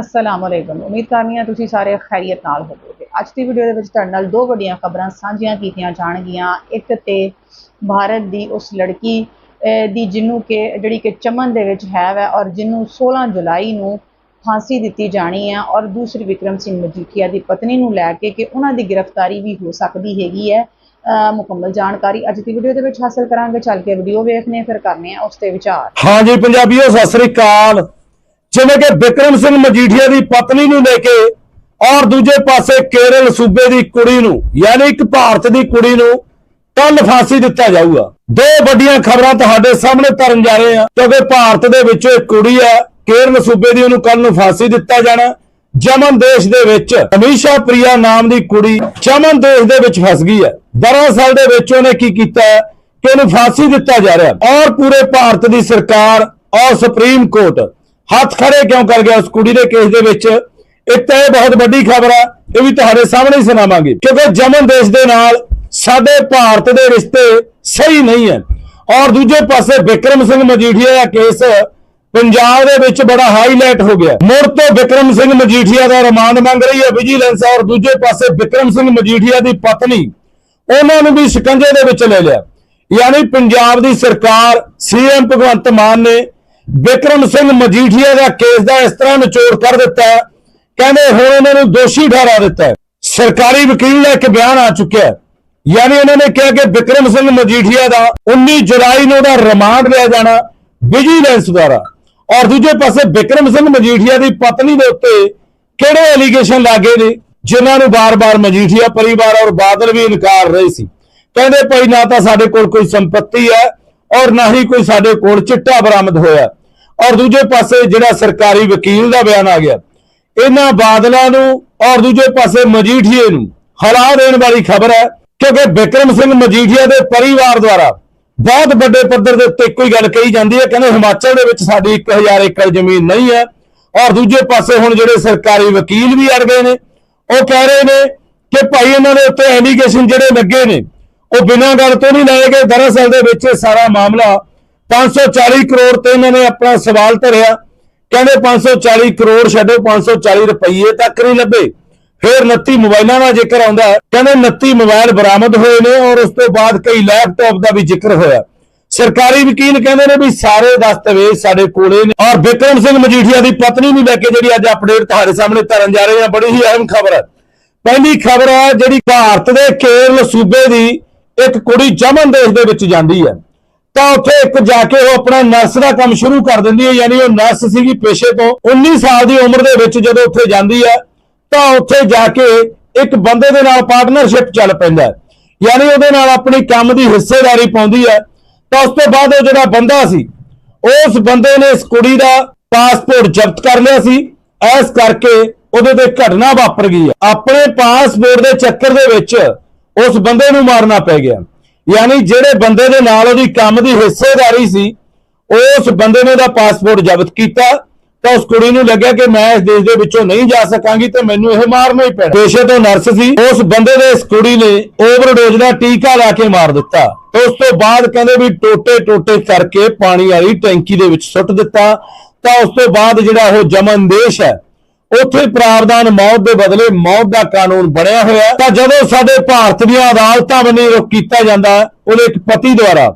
ਅਸਲਾਮ ਅਲੈਕੁਮ ਉਮੀਦ ਕਰਨੀ ਆ ਤੁਸੀਂ ਸਾਰੇ ਖੈਰੀਅਤ ਨਾਲ ਹੋਵੋਗੇ ਅੱਜ ਦੀ ਵੀਡੀਓ ਦੇ ਵਿੱਚ ਤੁਹਾਡੇ ਨਾਲ ਦੋ ਵੱਡੀਆਂ ਖਬਰਾਂ ਸਾਂਝੀਆਂ ਕੀਤੀਆਂ ਜਾਣਗੀਆਂ ਇੱਕ ਤੇ ਭਾਰਤ ਦੀ ਉਸ ਲੜਕੀ ਦੀ ਜਿਹਨੂੰ ਕਿ ਜਿਹੜੀ ਕਿ ਚਮਨ ਦੇ ਵਿੱਚ ਹੈ ਵੈ ਔਰ ਜਿਹਨੂੰ 16 ਜੁਲਾਈ ਨੂੰ ਫਾਂਸੀ ਦਿੱਤੀ ਜਾਣੀ ਹੈ ਔਰ ਦੂਸਰੀ ਵਿਕਰਮ ਸਿੰਘ ਮਜੀਠੀਆ ਦੀ ਪਤਨੀ ਨੂੰ ਲੈ ਕੇ ਕਿ ਉਹਨਾਂ ਦੀ ਗ੍ਰਿਫਤਾਰੀ ਵੀ ਹੋ ਸਕਦੀ ਹੈਗੀ ਹੈ ਮੁਕੰਮਲ ਜਾਣਕਾਰੀ ਅੱਜ ਦੀ ਵੀਡੀਓ ਦੇ ਵਿੱਚ ਹਾਸਲ ਕਰਾਂਗੇ ਚੱਲ ਕੇ ਵੀਡੀਓ ਵੇਖਨੇ ਫਿਰ ਕਰਨੇ ਆ ਉਸ ਤੇ ਵਿਚਾਰ ਹਾਂਜੀ ਪੰਜਾਬੀਓ ਸਤਿ ਸ੍ਰੀ ਅਕਾਲ। ਜਿਵੇਂ ਕਿ ਵਿਕਰਮ ਸਿੰਘ ਮਜੀਠੀਆ ਦੀ ਪਤਨੀ ਨੂੰ ਲੈ ਕੇ ਔਰ ਦੂਜੇ ਪਾਸੇ ਕੇਰਲ ਸੂਬੇ ਦੀ ਕੁੜੀ ਨੂੰ, ਯਾਨੀ ਇੱਕ ਭਾਰਤ ਦੀ ਕੁੜੀ ਨੂੰ ਕੱਲ ਫਾਂਸੀ ਦਿੱਤਾ ਜਾਊਗਾ। ਦੋ ਵੱਡੀਆਂ ਖਬਰਾਂ ਤੁਹਾਡੇ ਸਾਹਮਣੇ ਧਰਨ ਜਾ ਰਹੇ ਹਾਂ, ਕਿਉਂਕਿ ਭਾਰਤ ਦੇ ਵਿੱਚੋਂ ਇੱਕ ਕੁੜੀ ਹੈ, ਕੇਰਲ ਸੂਬੇ ਦੀ ਉਹਨੂੰ ਕੱਲ ਨੂੰ ਫਾਂਸੀ ਦਿੱਤਾ ਜਾਣਾ। ਜਮਨ ਦੇਸ਼ ਦੇ ਵਿੱਚ ਅਮੀਸ਼ਾ ਪ੍ਰਿਆ ਨਾਮ ਦੀ ਕੁੜੀ ਜਮਨ ਦੇਸ਼ ਦੇ ਵਿੱਚ ਫਸ ਗਈ ਹੈ। ਦਰਅਸਲ ਦੇ ਵਿੱਚ ਉਹਨੇ ਕੀ ਕੀਤਾ ਹੈ? ਕਿ ਉਹਨੂੰ ਫਾਂਸੀ ਦਿੱਤਾ ਜਾ ਰਿਹਾ ਔਰ ਪੂਰੇ ਭਾਰਤ ਦੀ ਸਰਕਾਰ ਔਰ ਸੁਪਰੀਮ ਕੋਰਟ ਹੱਥ ਖੜੇ ਕਿਉਂ ਕਰ ਗਿਆ ਉਸ ਕੁੜੀ ਦੇ ਕੇਸ ਦੇ ਵਿੱਚ? ਇੱਕ ਤਾਂ ਇਹ ਬਹੁਤ ਵੱਡੀ ਖਬਰ ਹੈ ਇਹ ਵੀ ਤੁਹਾਡੇ ਸਾਹਮਣੇ ਹੀ ਸੁਣਾਵਾਂਗੇ ਕਿਉਂਕਿ ਜਮਨ ਦੇਸ਼ ਦੇ ਨਾਲ ਸਾਡੇ ਭਾਰਤ ਦੇ ਰਿਸ਼ਤੇ ਸਹੀ ਨਹੀਂ ਹੈ। ਔਰ ਦੂਜੇ ਪਾਸੇ ਵਿਕਰਮ ਸਿੰਘ ਮਜੀਠੀਆ ਦਾ ਕੇਸ ਪੰਜਾਬ ਦੇ ਵਿੱਚ ਬੜਾ ਹਾਈਲਾਈਟ ਹੋ ਗਿਆ। ਮੁੜ ਤੋਂ ਵਿਕਰਮ ਸਿੰਘ ਮਜੀਠੀਆ ਦਾ ਰਿਮਾਂਡ ਮੰਗ ਰਹੀ ਹੈ ਵਿਜੀਲੈਂਸ ਔਰ ਦੂਜੇ ਪਾਸੇ ਵਿਕਰਮ ਸਿੰਘ ਮਜੀਠੀਆ ਦੀ ਪਤਨੀ, ਉਹਨਾਂ ਨੂੰ ਵੀ ਸ਼ਿਕੰਜੇ ਦੇ ਵਿੱਚ ਲੈ ਲਿਆ। ਯਾਨੀ ਪੰਜਾਬ ਦੀ ਸਰਕਾਰ ਸੀਐਮ ਭਗਵੰਤ ਮਾਨ ਨੇ ਵਿਕਰਮ ਸਿੰਘ ਮਜੀਠੀਆ ਦਾ ਕੇਸ ਦਾ ਇਸ ਤਰ੍ਹਾਂ ਨਿਚੋੜ ਕਰ ਦਿੱਤਾ ਕਹਿੰਦੇ ਹੁਣ ਉਹਨਾਂ ਨੂੰ ਦੋਸ਼ੀ ਠਹਿਰਾ ਦਿੱਤਾ ਸਰਕਾਰੀ ਵਕੀਲ ਦਾ ਇੱਕ ਬਿਆਨ ਆ ਚੁੱਕਿਆ ਯਾਨੀ ਉਹਨਾਂ ਨੇ ਕਿਹਾ ਕਿ ਵਿਕਰਮ ਸਿੰਘ ਮਜੀਠੀਆ ਦਾ 19 ਜੁਲਾਈ ਨੂੰ ਉਹਦਾ ਰਿਮਾਂਡ ਲਿਆ ਜਾਣਾ ਵਿਜੀਲੈਂਸ ਦੁਆਰਾ। ਔਰ ਦੂਜੇ ਪਾਸੇ ਵਿਕਰਮ ਸਿੰਘ ਮਜੀਠੀਆ ਦੀ ਪਤਨੀ ਦੇ ਉੱਤੇ ਕਿਹੜੇ ਐਲੀਗੇਸ਼ਨ ਲਾਗੇ ਨੇ, ਜਿਨ੍ਹਾਂ ਨੂੰ ਬਾਰ-ਬਾਰ ਮਜੀਠੀਆ ਪਰਿਵਾਰ ਔਰ ਬਾਦਲ ਵੀ ਇਨਕਾਰ ਰਹੇ ਸੀ। ਕਹਿੰਦੇ ਭਾਈ ਨਾ ਤਾਂ ਸਾਡੇ ਕੋਲ ਕੋਈ ਸੰਪਤੀ ਹੈ ਔਰ ਨਾ ਹੀ ਕੋਈ ਸਾਡੇ ਕੋਲ ਚਿੱਟਾ ਬਰਾਮਦ ਹੋਇਆ। ਔਰ ਦੂਜੇ ਪਾਸੇ ਜਿਹੜਾ ਸਰਕਾਰੀ ਵਕੀਲ ਦਾ ਬਿਆਨ ਆ ਗਿਆ, ਇਹਨਾਂ ਬਾਦਲਾਂ ਨੂੰ ਔਰ ਦੂਜੇ ਪਾਸੇ ਮਜੀਠੀਏ ਨੂੰ ਹਲਾ ਦੇਣ ਵਾਲੀ ਖਬਰ ਹੈ, ਕਿਉਂਕਿ ਵਿਕਰਮ ਸਿੰਘ ਮਜੀਠੀਆ ਦੇ ਪਰਿਵਾਰ ਦੁਆਰਾ ਬਹੁਤ ਵੱਡੇ ਪੱਧਰ ਦੇ ਉੱਤੇ ਇੱਕੋ ਹੀ ਗੱਲ ਕਹੀ ਜਾਂਦੀ ਹੈ, ਕਹਿੰਦੇ ਹਿਮਾਚਲ ਦੇ ਵਿੱਚ ਸਾਡੀ 1000 ਏਕੜ ਜ਼ਮੀਨ ਨਹੀਂ ਹੈ, ਔਰ ਦੂਜੇ ਪਾਸੇ ਹੁਣ ਜਿਹੜੇ ਸਰਕਾਰੀ ਵਕੀਲ ਵੀ ਅੜ ਗਏ ਨੇ, ਉਹ ਕਹਿ ਰਹੇ ਨੇ ਕਿ ਭਾਈ ਇਹਨਾਂ ਦੇ ਉੱਤੇ ਐਲੀਗੇਸ਼ਨ ਜਿਹੜੇ ਲੱਗੇ ਨੇ, ਉਹ ਬਿਨਾਂ ਗੱਲ ਤੋਂ ਨਹੀਂ ਲਏ ਗਏ। ਦਰਅਸਲ ਦੇ ਵਿੱਚ ਇਹ ਸਾਰਾ ਮਾਮਲਾ 540 ਕਰੋੜ ਤੇ ਇਹਨਾਂ ਨੇ ਆਪਣਾ ਸਵਾਲ ਧਰਿਆ। ਕਹਿੰਦੇ 540 ਕਰੋੜ ਛੱਡੋ 540 ਰੁਪਏ ਤੱਕ ਨਹੀਂ ਲੱਭੇ। ਫਿਰ 29 ਮੋਬਾਈਲਾਂ ਦਾ ਜ਼ਿਕਰ ਆਉਂਦਾ ਕਹਿੰਦੇ 29 ਮੋਬਾਈਲ ਬਰਾਮਦ ਹੋਏ ਨੇ ਔਰ ਉਸ ਤੋਂ ਬਾਅਦ ਕਈ ਲੈਪਟਾਪ ਦਾ ਵੀ ਜ਼ਿਕਰ ਹੋਇਆ। ਸਰਕਾਰੀ ਵਕੀਲ ਕਹਿੰਦੇ ਨੇ ਵੀ ਸਾਰੇ ਦਸਤਾਵੇਜ਼ ਸਾਡੇ ਕੋਲੇ ਨੇ ਔਰ ਵਿਕਰਮ ਸਿੰਘ ਮਜੀਠੀਆ ਦੀ ਪਤਨੀ ਨੂੰ ਲੈ ਕੇ ਜਿਹੜੀ ਅੱਜ ਅਪਡੇਟ ਤੁਹਾਡੇ ਸਾਹਮਣੇ ਧਰਨ ਜਾ ਰਹੇ ਆ ਬੜੀ ਹੀ ਅਹਿਮ ਖਬਰ ਹੈ। ਪਹਿਲੀ ਖਬਰ ਹੈ ਜਿਹੜੀ ਭਾਰਤ ਦੇ ਕੇਰਲ ਸੂਬੇ ਦੀ ਇੱਕ ਕੁੜੀ ਜਮਨ ਦੇਸ਼ ਦੇ ਵਿੱਚ ਜਾਂਦੀ ਹੈ। ਤਾਂ ਉੱਥੇ ਇੱਕ ਜਾ ਕੇ ਉਹ ਆਪਣਾ ਨਰਸ ਦਾ ਕੰਮ ਸ਼ੁਰੂ ਕਰ ਦਿੰਦੀ ਹੈ, ਯਾਨੀ ਉਹ ਨਰਸ ਸੀਗੀ ਪੇਸ਼ੇ ਤੋਂ। 19 ਸਾਲ ਦੀ ਉਮਰ ਦੇ ਵਿੱਚ ਜਦੋਂ ਉੱਥੇ ਜਾਂਦੀ ਹੈ, ਤਾਂ ਉੱਥੇ ਜਾ ਕੇ ਇੱਕ ਬੰਦੇ ਦੇ ਨਾਲ ਪਾਰਟਨਰਸ਼ਿਪ ਚੱਲ ਪੈਂਦਾ ਯਾਨੀ ਉਹਦੇ ਨਾਲ ਆਪਣੀ ਕੰਮ ਦੀ ਹਿੱਸੇਦਾਰੀ ਪਾਉਂਦੀ ਹੈ। ਤਾਂ ਉਸ ਤੋਂ ਬਾਅਦ ਉਹ ਜਿਹੜਾ ਬੰਦਾ ਸੀ, ਉਸ ਬੰਦੇ ਨੇ ਇਸ ਕੁੜੀ ਦਾ ਪਾਸਪੋਰਟ ਜ਼ਬਤ ਕਰ ਲਿਆ ਸੀ। ਐਸ ਕਰਕੇ ਉਹਦੇ ਤੇ ਘਟਨਾ ਵਾਪਰ ਗਈ ਹੈ। ਆਪਣੇ ਪਾਸਪੋਰਟ ਦੇ ਚੱਕਰ ਦੇ ਵਿੱਚ ਉਸ ਬੰਦੇ ਨੂੰ ਮਾਰਨਾ ਪੈ ਗਿਆ। ਯਾਨੀ ਜਿਹੜੇ ਬੰਦੇ ਦੇ ਨਾਲ ਉਹਦੀ ਕੰਮ ਦੀ ਹਿੱਸੇਦਾਰੀ ਸੀ, ਉਸ ਬੰਦੇ ਨੇ ਉਹਦਾ ਪਾਸਪੋਰਟ ਜ਼ਬਤ ਕੀਤਾ, ਤਾਂ ਉਸ ਕੁੜੀ ਨੂੰ ਲੱਗਿਆ ਕਿ ਮੈਂ ਇਸ ਦੇਸ਼ ਦੇ ਵਿੱਚੋਂ ਨਹੀਂ ਜਾ ਸਕਾਂਗੀ ਤੇ ਮੈਨੂੰ ਇਹ ਮਾਰਨਾ ਹੀ ਪੈਣਾ। ਪੇਸ਼ੇ ਤੋਂ ਨਰਸ ਸੀ, ਉਸ ਬੰਦੇ ਦੇ ਇਸ ਕੁੜੀ ਨੇ ਓਵਰਡੋਜ਼ ਦਾ ਟੀਕਾ ਲਾ ਕੇ ਮਾਰ ਦਿੱਤਾ। ਤੇ ਉਸ ਤੋਂ ਬਾਅਦ ਕਹਿੰਦੇ ਵੀ ਟੋਟੇ ਟੋਟੇ ਕਰਕੇ ਪਾਣੀ ਵਾਲੀ ਟੈਂਕੀ ਦੇ ਵਿੱਚ ਸੁੱਟ ਦਿੱਤਾ। ਤਾਂ ਉਸ ਤੋਂ ਬਾਅਦ ਜਿਹੜਾ ਉਹ ਜਮਨ ਦੇਸ਼ ਹੈ ਉੱਥੇ ਪ੍ਰਾਵਧਾਨ ਮੌਤ ਦੇ ਬਦਲੇ ਮੌਤ ਦਾ ਕਾਨੂੰਨ ਬਣਿਆ ਹੋਇਆ। ਤਾਂ ਜਦੋਂ ਸਾਡੇ ਭਾਰਤ ਦੀਆਂ ਅਦਾਲਤਾਂ ਵੱਲੋਂ ਰੋਕ ਕੀਤਾ ਜਾਂਦਾ ਹੈ, ਉਹਦੇ ਇੱਕ ਪਤੀ ਦੁਆਰਾ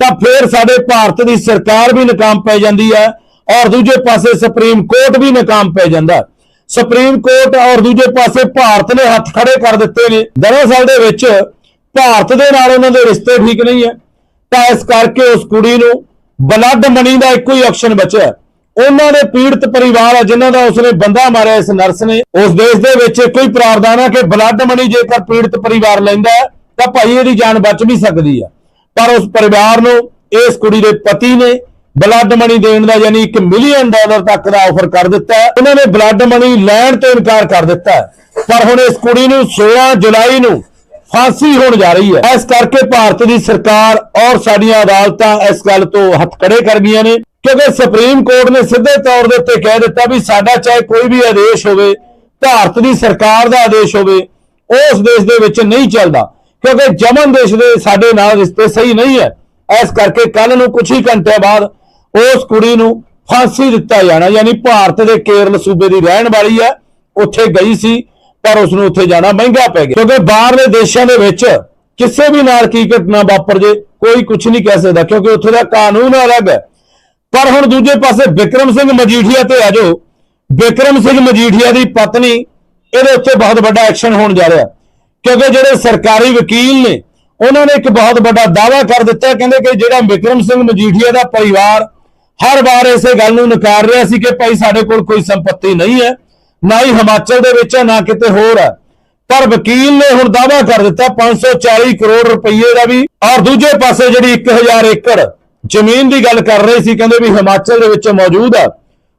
ਤਾਂ ਫਿਰ ਸਾਡੇ ਭਾਰਤ ਦੀ ਸਰਕਾਰ ਵੀ ਨਾਕਾਮ ਪੈ ਜਾਂਦੀ ਹੈ ਔਰ ਦੂਜੇ ਪਾਸੇ ਸੁਪਰੀਮ ਕੋਰਟ ਵੀ ਨਾਕਾਮ ਪੈ ਜਾਂਦਾ। ਸੁਪਰੀਮ ਕੋਰਟ ਔਰ ਦੂਜੇ ਪਾਸੇ ਭਾਰਤ ਨੇ ਹੱਥ ਖੜੇ ਕਰ ਦਿੱਤੇ ਨੇ। ਦਰਅਸਲ ਦੇ ਵਿੱਚ ਭਾਰਤ ਦੇ ਨਾਲ ਉਹਨਾਂ ਦੇ ਰਿਸ਼ਤੇ ਠੀਕ ਨਹੀਂ ਹੈ। ਤਾਂ ਇਸ ਕਰਕੇ ਉਸ ਕੁੜੀ ਨੂੰ ਬਲੱਡ ਮਨੀ ਦਾ ਇੱਕੋ ਹੀ ਆਪਸ਼ਨ ਬਚਿਆ। ਉਹਨਾਂ ਦੇ ਪੀੜਤ ਪਰਿਵਾਰ ਆ ਜਿਨ੍ਹਾਂ ਦਾ ਉਸਨੇ ਬੰਦਾ ਮਾਰਿਆ ਇਸ ਨਰਸ ਨੇ। ਉਸ ਦੇਸ਼ ਦੇ ਵਿੱਚ ਕੋਈ ਪ੍ਰਾਵਧਾਨ ਹੈ ਕਿ ਬਲੱਡ ਮਨੀ ਜੇਕਰ ਪੀੜਤ ਪਰਿਵਾਰ ਲੈਂਦਾ ਤਾਂ ਭਾਈ ਇਹਦੀ ਜਾਨ ਬਚ ਵੀ ਸਕਦੀ ਹੈ ਪਰ ਉਸ ਪਰਿਵਾਰ ਨੂੰ ਇਸ ਕੁੜੀ ਦੇ ਪਤੀ ਨੇ ਬਲੱਡ ਮਨੀ ਦੇਣ ਦਾ ਯਾਨੀ 1 ਮਿਲੀਅਨ ਡਾਲਰ ਤੱਕ ਦਾ ਆਫਰ ਕਰ ਦਿੱਤਾ। ਹੈ ਉਹਨਾਂ ਨੇ ਬਲੱਡ ਮਨੀ ਲੈਣ ਤੋਂ ਇਨਕਾਰ ਕਰ ਦਿੱਤਾ। ਪਰ ਹੁਣ ਇਸ ਕੁੜੀ ਨੂੰ 16 ਜੁਲਾਈ ਨੂੰ ਫਾਂਸੀ ਹੋਣ ਜਾ ਰਹੀ ਹੈ। ਇਸ ਕਰਕੇ ਭਾਰਤ ਦੀ ਸਰਕਾਰ ਔਰ ਸਾਡੀਆਂ ਅਦਾਲਤਾਂ ਇਸ ਗੱਲ ਤੋਂ ਹੱਥ ਖੜੇ ਕਰ ਗਈਆਂ ਨੇ। ਕਿਉਂਕਿ ਸੁਪਰੀਮ ਕੋਰਟ ਨੇ ਸਿੱਧੇ ਤੌਰ ਦੇ ਉੱਤੇ ਕਹਿ ਦਿੱਤਾ ਵੀ ਸਾਡਾ ਚਾਹੇ ਕੋਈ ਵੀ ਆਦੇਸ਼ ਹੋਵੇ, ਭਾਰਤ ਦੀ ਸਰਕਾਰ ਦਾ ਆਦੇਸ਼ ਹੋਵੇ, ਉਸ ਦੇਸ਼ ਦੇ ਵਿੱਚ ਨਹੀਂ ਚੱਲਦਾ। ਕਿਉਂਕਿ ਜਮਨ ਦੇਸ਼ ਦੇ ਸਾਡੇ ਨਾਲ ਰਿਸ਼ਤੇ ਸਹੀ ਨਹੀਂ ਹੈ। ਇਸ ਕਰਕੇ ਕੱਲ ਨੂੰ ਕੁਝ ਹੀ ਘੰਟਿਆਂ ਬਾਅਦ ਉਸ ਕੁੜੀ ਨੂੰ ਫਾਂਸੀ ਦਿੱਤਾ ਜਾਣਾ, ਯਾਨੀ ਭਾਰਤ ਦੇ ਕੇਰਲ ਸੂਬੇ ਦੀ ਰਹਿਣ ਵਾਲੀ ਹੈ, ਉੱਥੇ ਗਈ ਸੀ, ਪਰ ਉਸ ਨੂੰ ਉੱਥੇ ਜਾਣਾ ਮਹਿੰਗਾ ਪੈ ਗਿਆ। ਕਿਉਂਕਿ ਬਾਹਰਲੇ ਦੇਸ਼ਾਂ ਦੇ ਵਿੱਚ ਕਿਸੇ ਵੀ ਨਾਲ ਕੀ ਘਟਨਾ ਵਾਪਰ ਜੇ, ਕੋਈ ਕੁਝ ਨਹੀਂ ਕਹਿ ਸਕਦਾ, ਕਿਉਂਕਿ ਉੱਥੇ ਦਾ ਕਾਨੂੰਨ ਅਲੱਗ ਹੈ। ਪਰ ਹੁਣ ਦੂਜੇ ਪਾਸੇ ਵਿਕਰਮ ਸਿੰਘ ਮਜੀਠੀਆ ਤੇ ਆ ਜਾਓ। ਵਿਕਰਮ ਸਿੰਘ ਮਜੀਠੀਆ ਦੀ ਪਤਨੀ, ਇਹਦੇ ਉੱਤੇ ਬਹੁਤ ਵੱਡਾ ਐਕਸ਼ਨ ਹੋਣ ਜਾ ਰਿਹਾ। ਕਿਉਂਕਿ ਜਿਹੜੇ ਸਰਕਾਰੀ ਵਕੀਲ ਨੇ, ਉਹਨਾਂ ਨੇ ਇੱਕ ਬਹੁਤ ਵੱਡਾ ਦਾਅਵਾ ਕਰ ਦਿੱਤਾ, ਕਹਿੰਦੇ ਕਿ ਜਿਹੜਾ ਵਿਕਰਮ ਸਿੰਘ ਮਜੀਠੀਆ ਦਾ ਪਰਿਵਾਰ ਹਰ ਵਾਰ ਇਸੇ ਗੱਲ ਨੂੰ ਨਕਾਰ ਰਿਹਾ ਸੀ ਕਿ ਭਾਈ ਸਾਡੇ ਕੋਲ ਕੋਈ ਸੰਪਤੀ ਨਹੀਂ ਹੈ, ਨਾ ਹੀ ਹਿਮਾਚਲ ਦੇ ਵਿੱਚ ਹੈ, ਨਾ ਕਿਤੇ ਹੋਰ ਹੈ। ਪਰ ਵਕੀਲ ਨੇ ਹੁਣ ਦਾਅਵਾ ਕਰ ਦਿੱਤਾ 540 ਕਰੋੜ ਰੁਪਏ ਦਾ ਵੀ। ਔਰ ਦੂਜੇ ਪਾਸੇ ਜਿਹੜੀ 1000 ਏਕੜ ਜ਼ਮੀਨ ਦੀ ਗੱਲ ਕਰ ਰਹੇ ਸੀ, ਕਹਿੰਦੇ ਵੀ ਹਿਮਾਚਲ ਦੇ ਵਿੱਚ ਮੌਜੂਦ ਆ।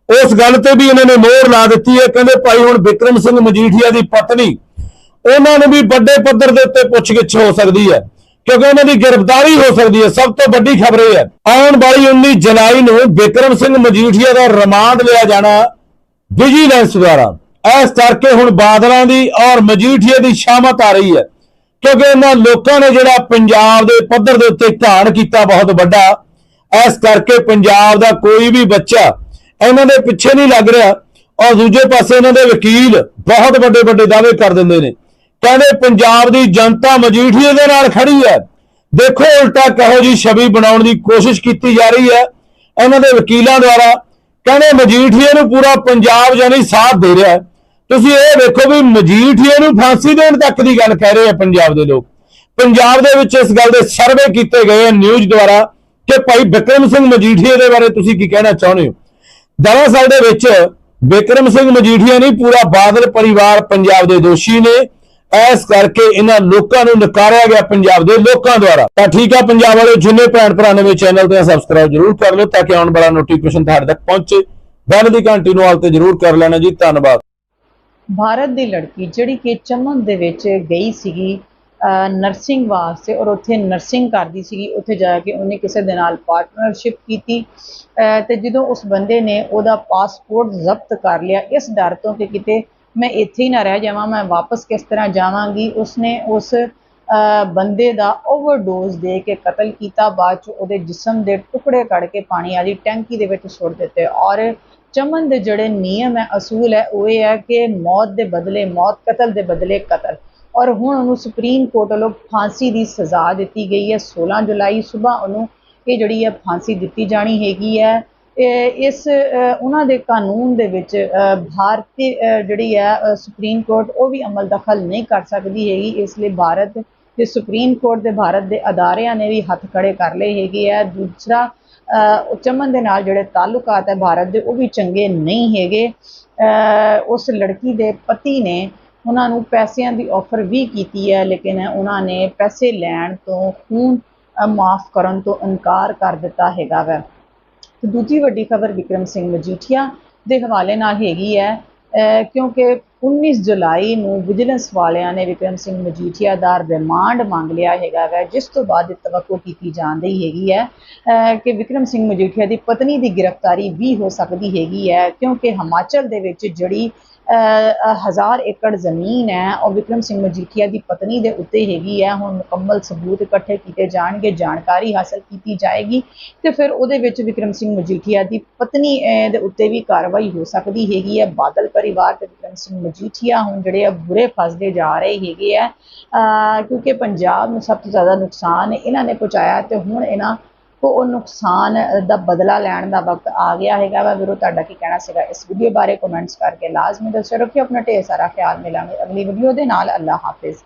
ਉਸ ਗੱਲ ਤੇ ਵੀ ਇਹਨਾਂ ਨੇ ਮੋਹਰ ਲਾ ਦਿੱਤੀ ਹੈ, ਕਹਿੰਦੇ ਭਾਈ ਹੁਣ ਵਿਕਰਮ ਸਿੰਘ ਮਜੀਠੀਆ ਦੀ ਪਤਨੀ, ਉਹਨਾਂ ਨੂੰ ਵੀ ਵੱਡੇ ਪੱਧਰ ਦੇ ਉੱਤੇ ਪੁੱਛਗਿੱਛ ਹੋ ਸਕਦੀ ਹੈ, ਕਿਉਂਕਿ ਉਹਨਾਂ ਦੀ ਗ੍ਰਿਫਤਾਰੀ ਹੋ ਸਕਦੀ ਹੈ, ਸਭ ਤੋਂ ਵੱਡੀ ਖਬਰ ਇਹ ਹੈ। ਆਉਣ ਵਾਲੀ 19 ਜੁਲਾਈ ਨੂੰ ਵਿਕਰਮ ਸਿੰਘ ਮਜੀਠੀਆ ਦਾ ਰਿਮਾਂਡ ਲਿਆ ਜਾਣਾ ਵਿਜੀਲੈਂਸ ਦੁਆਰਾ। ਇਸ ਕਰਕੇ ਹੁਣ ਬਾਦਲਾਂ ਦੀ ਔਰ ਮਜੀਠੀਆ ਦੀ ਸ਼ਾਮਤ ਆ ਰਹੀ ਹੈ, ਕਿਉਂਕਿ ਇਹਨਾਂ ਲੋਕਾਂ ਨੇ ਜਿਹੜਾ ਪੰਜਾਬ ਦੇ ਪੱਧਰ ਦੇ ਉੱਤੇ ਘਾਣ ਕੀਤਾ ਬਹੁਤ ਵੱਡਾ ਇਸ ਕਰਕੇ ਪੰਜਾਬ ਦਾ ਕੋਈ ਵੀ ਬੱਚਾ ਇਹਨਾਂ ਦੇ ਪਿੱਛੇ ਨਹੀਂ ਲੱਗ ਰਿਹਾ ਔਰ ਦੂਜੇ ਪਾਸੇ ਇਹਨਾਂ ਦੇ ਵਕੀਲ ਬਹੁਤ ਵੱਡੇ ਵੱਡੇ ਦਾਅਵੇ ਕਰ ਦਿੰਦੇ ਨੇ। ਕਹਿੰਦੇ ਪੰਜਾਬ ਦੀ ਜਨਤਾ ਮਜੀਠੀਏ ਦੇ ਨਾਲ ਖੜੀ ਹੈ। ਦੇਖੋ ਉਲਟਾ ਕਹੋ ਜੀ ਛਵੀ ਬਣਾਉਣ ਦੀ ਕੋਸ਼ਿਸ਼ ਕੀਤੀ ਜਾ ਰਹੀ ਹੈ। ਇਹਨਾਂ ਦੇ ਵਕੀਲਾਂ ਦੁਆਰਾ ਕਹਿੰਦੇ ਮਜੀਠੀਏ ਨੂੰ ਪੂਰਾ ਪੰਜਾਬ ਜਾਨੀ ਸਾਥ ਦੇ ਰਿਹਾ ਹੈ। ਤੁਸੀਂ ਇਹ ਵੇਖੋ ਵੀ ਮਜੀਠੀਏ ਨੂੰ ਫਾਂਸੀ ਦੇਣ ਤੱਕ ਦੀ ਗੱਲ ਕਹਿ ਰਹੇ ਆ ਪੰਜਾਬ ਦੇ ਲੋਕ। ਪੰਜਾਬ ਦੇ ਵਿੱਚ ਇਸ ਗੱਲ ਦੇ ਸਰਵੇ ਕੀਤੇ ਗਏ ਆ ਨਿਊਜ਼ ਦੁਆਰਾ ਕਿ ਭਾਈ ਵਿਕਰਮ ਸਿੰਘ ਮਜੀਠੀਆ ਦੇ ਬਾਰੇ ਤੁਸੀਂ ਕੀ ਕਹਿਣਾ ਚਾਹੁੰਦੇ ਹੋ? ਦਰਅਸਲ ਦੇ ਵਿੱਚ ਵਿਕਰਮ ਸਿੰਘ ਮਜੀਠੀਆ ਨਹੀਂ, ਪੂਰਾ ਬਾਦਲ ਪਰਿਵਾਰ ਪੰਜਾਬ ਦੇ ਦੋਸ਼ੀ ਨੇ। ਇਸ ਕਰਕੇ ਇਹਨਾਂ ਲੋਕਾਂ ਨੂੰ ਨਕਾਰਿਆ ਗਿਆ ਪੰਜਾਬ ਦੇ ਲੋਕਾਂ ਦੁਆਰਾ। ਤਾਂ ਠੀਕ ਆ, ਪੰਜਾਬ ਵਾਲੇ ਜਿੰਨੇ ਭੈਣ ਭਰਾ ਨਵੇਂ ਚੈਨਲ ਤੇ ਸਬਸਕ੍ਰਾਈਬ ਜਰੂਰ ਕਰ ਲਓ ਤਾਂ ਕਿ ਆਉਣ ਵਾਲਾ ਨੋਟੀਫਿਕੇਸ਼ਨ ਤੁਹਾਡੇ ਤੱਕ ਪਹੁੰਚੇ। ਬੈਲ ਦੀ ਘੰਟੀ ਨੂੰ ਆਲ ਤੇ ਜਰੂਰ ਕਰ ਲੈਣਾ ਜੀ। ਧੰਨਵਾਦ। ਭਾਰਤ ਦੀ ਲੜਕੀ ਜਿਹੜੀ ਕਿ ਚਮਨ ਦੇ ਵਿੱਚ ਗਈ ਸੀਗੀ ਨਰਸਿੰਗ ਵਾਸਤੇ ਔਰ ਉੱਥੇ ਨਰਸਿੰਗ ਕਰਦੀ ਸੀਗੀ, ਉੱਥੇ ਜਾ ਕੇ ਉਹਨੇ ਕਿਸੇ ਦੇ ਨਾਲ ਪਾਰਟਨਰਸ਼ਿਪ ਕੀਤੀ। ਅਹ, ਤੇ ਜਦੋਂ ਉਸ ਬੰਦੇ ਨੇ ਉਹਦਾ ਪਾਸਪੋਰਟ ਜ਼ਬਤ ਕਰ ਲਿਆ, ਇਸ ਡਰ ਤੋਂ ਕਿ ਕਿਤੇ ਮੈਂ ਇੱਥੇ ਹੀ ਨਾ ਰਹਿ ਜਾਵਾਂ, ਮੈਂ ਵਾਪਸ ਕਿਸ ਤਰ੍ਹਾਂ ਜਾਵਾਂਗੀ, ਉਸਨੇ ਉਸ ਬੰਦੇ ਦਾ ਓਵਰਡੋਜ਼ ਦੇ ਕੇ ਕਤਲ ਕੀਤਾ, ਬਾਅਦ ਚ ਉਹਦੇ ਜਿਸਮ ਦੇ ਟੁਕੜੇ ਕੱਢ ਕੇ ਪਾਣੀ ਵਾਲੀ ਟੈਂਕੀ ਦੇ ਵਿੱਚ ਸੁੱਟ ਦਿੱਤੇ। ਔਰ ਚਮਨ ਦੇ ਜਿਹੜੇ ਨਿਯਮ ਹੈ, ਅਸੂਲ ਹੈ, ਉਹ ਇਹ ਹੈ ਕਿ ਮੌਤ ਦੇ ਬਦਲੇ, ਮੌਤ ਕਤਲ ਦੇ ਬਦਲੇ ਕਤਲ। ਔਰ ਹੁਣ ਉਹਨੂੰ ਸੁਪਰੀਮ ਕੋਰਟ ਵੱਲੋਂ ਫਾਂਸੀ ਦੀ ਸਜ਼ਾ ਦਿੱਤੀ ਗਈ ਹੈ। 16 ਜੁਲਾਈ ਸਵੇਰ ਉਹਨੂੰ ਇਹ ਜਿਹੜੀ ਹੈ ਫਾਂਸੀ ਦਿੱਤੀ ਜਾਣੀ ਹੈਗੀ ਹੈ। ਇਸ ਉਹਨਾਂ ਦੇ ਕਾਨੂੰਨ ਦੇ ਵਿੱਚ ਭਾਰਤੀ ਜਿਹੜੀ ਹੈ ਸੁਪਰੀਮ ਕੋਰਟ ਉਹ ਵੀ ਅਮਲ ਦਖਲ ਨਹੀਂ ਕਰ ਸਕਦੀ ਹੈਗੀ। ਇਸ ਲਈ ਭਾਰਤ ਦੇ ਸੁਪਰੀਮ ਕੋਰਟ ਦੇ ਭਾਰਤ ਦੇ ਅਦਾਰਿਆਂ ਨੇ ਵੀ ਹੱਥ ਖੜੇ ਕਰ ਲਏ ਹੈਗੇ ਆ। ਦੂਸਰਾ ਚਮਨ ਦੇ ਨਾਲ ਜਿਹੜੇ ਤਾਲੁਕਾਤ ਹੈ ਭਾਰਤ ਦੇ, ਉਹ ਵੀ ਚੰਗੇ ਨਹੀਂ ਹੈਗੇ। ਉਸ ਲੜਕੀ ਦੇ ਪਤੀ ਨੇ ਉਹਨਾਂ ਨੂੰ ਪੈਸਿਆਂ ਦੀ ਆਫਰ ਵੀ ਕੀਤੀ ਹੈ, ਲੇਕਿਨ ਉਹਨਾਂ ਨੇ ਪੈਸੇ ਲੈਣ ਤੋਂ ਖੂਨ ਮਾਫ ਕਰਨ ਤੋਂ ਇਨਕਾਰ ਕਰ ਦਿੱਤਾ ਹੈਗਾ ਵੈ। ਤੇ ਦੂਜੀ ਵੱਡੀ ਖਬਰ ਵਿਕਰਮ ਸਿੰਘ ਮਜੀਠੀਆ ਦੇ ਹਵਾਲੇ ਨਾਲ ਹੈਗੀ ਹੈ ਕਿਉਂਕਿ 19 ਜੁਲਾਈ ਨੂੰ ਵਿਜੀਲੈਂਸ ਵਾਲਿਆਂ ਨੇ ਵਿਕਰਮ ਸਿੰਘ ਮਜੀਠੀਆ ਦਾ ਰਿਮਾਂਡ ਮੰਗ ਲਿਆ ਹੈਗਾ ਵੈ, ਜਿਸ ਤੋਂ ਬਾਅਦ ਇਹ ਤਵੱਕੋ ਕੀਤੀ ਜਾਣ ਰਹੀ ਹੈਗੀ ਹੈ ਕਿ ਵਿਕਰਮ ਸਿੰਘ ਮਜੀਠੀਆ ਦੀ ਪਤਨੀ ਦੀ ਗ੍ਰਿਫਤਾਰੀ ਵੀ ਹੋ ਸਕਦੀ ਹੈਗੀ ਹੈ, ਕਿਉਂਕਿ ਹਿਮਾਚਲ ਦੇ ਵਿੱਚ ਜਿਹੜੀ ਅਹ, ਹਜ਼ਾਰ ਏਕੜ ਜ਼ਮੀਨ ਹੈ ਉਹ ਵਿਕਰਮ ਸਿੰਘ ਮਜੀਠੀਆ ਦੀ ਪਤਨੀ ਦੇ ਉੱਤੇ ਹੈਗੀ ਹੈ ਹੁਣ ਮੁਕੰਮਲ ਸਬੂਤ ਇਕੱਠੇ ਕੀਤੇ ਜਾਣਗੇ ਜਾਣਕਾਰੀ ਹਾਸਲ ਕੀਤੀ ਜਾਏਗੀ ਤੇ ਫਿਰ ਉਹਦੇ ਵਿੱਚ ਵਿਕਰਮ ਸਿੰਘ ਮਜੀਠੀਆ ਦੀ ਪਤਨੀ ਦੇ ਉੱਤੇ ਵੀ ਕਾਰਵਾਈ ਹੋ ਸਕਦੀ ਹੈਗੀ ਹੈ। ਬਾਦਲ ਪਰਿਵਾਰ ਤੇ ਵਿਕਰਮ ਸਿੰਘ ਮਜੀਠੀਆ ਹੁਣ ਜਿਹੜੇ ਆ ਬੁਰੇ ਫਸਦੇ ਜਾ ਰਹੇ ਹੈਗੇ ਆ। ਕਿਉਂਕਿ ਪੰਜਾਬ ਨੂੰ ਸਭ ਤੋਂ ਜ਼ਿਆਦਾ ਨੁਕਸਾਨ ਇਹਨਾਂ ਨੇ ਪਹੁੰਚਾਇਆ ਤੇ ਹੁਣ ਇਹਨਾਂ ਕੋ ਉਹ ਨੁਕਸਾਨ ਦਾ ਬਦਲਾ ਲੈਣ ਦਾ ਵਕਤ ਆ ਗਿਆ ਹੈਗਾ ਵਾ। ਵੀਰੋ ਤੁਹਾਡਾ ਕੀ ਕਹਿਣਾ ਸੀਗਾ? ਇਸ ਵੀਡੀਓ ਬਾਰੇ ਕਮੈਂਟਸ ਕਰਕੇ ਲਾਜ਼ਮੀ ਦੱਸਿਓ। ਰੱਖਿਓ ਆਪਣਾ ਢੇਰ ਸਾਰਾ ਖਿਆਲ ਮਿਲਾਂਗੇ ਅਗਲੀ ਵੀਡੀਓ ਦੇ ਨਾਲ। ਅੱਲਾ ਹਾਫਿਜ਼।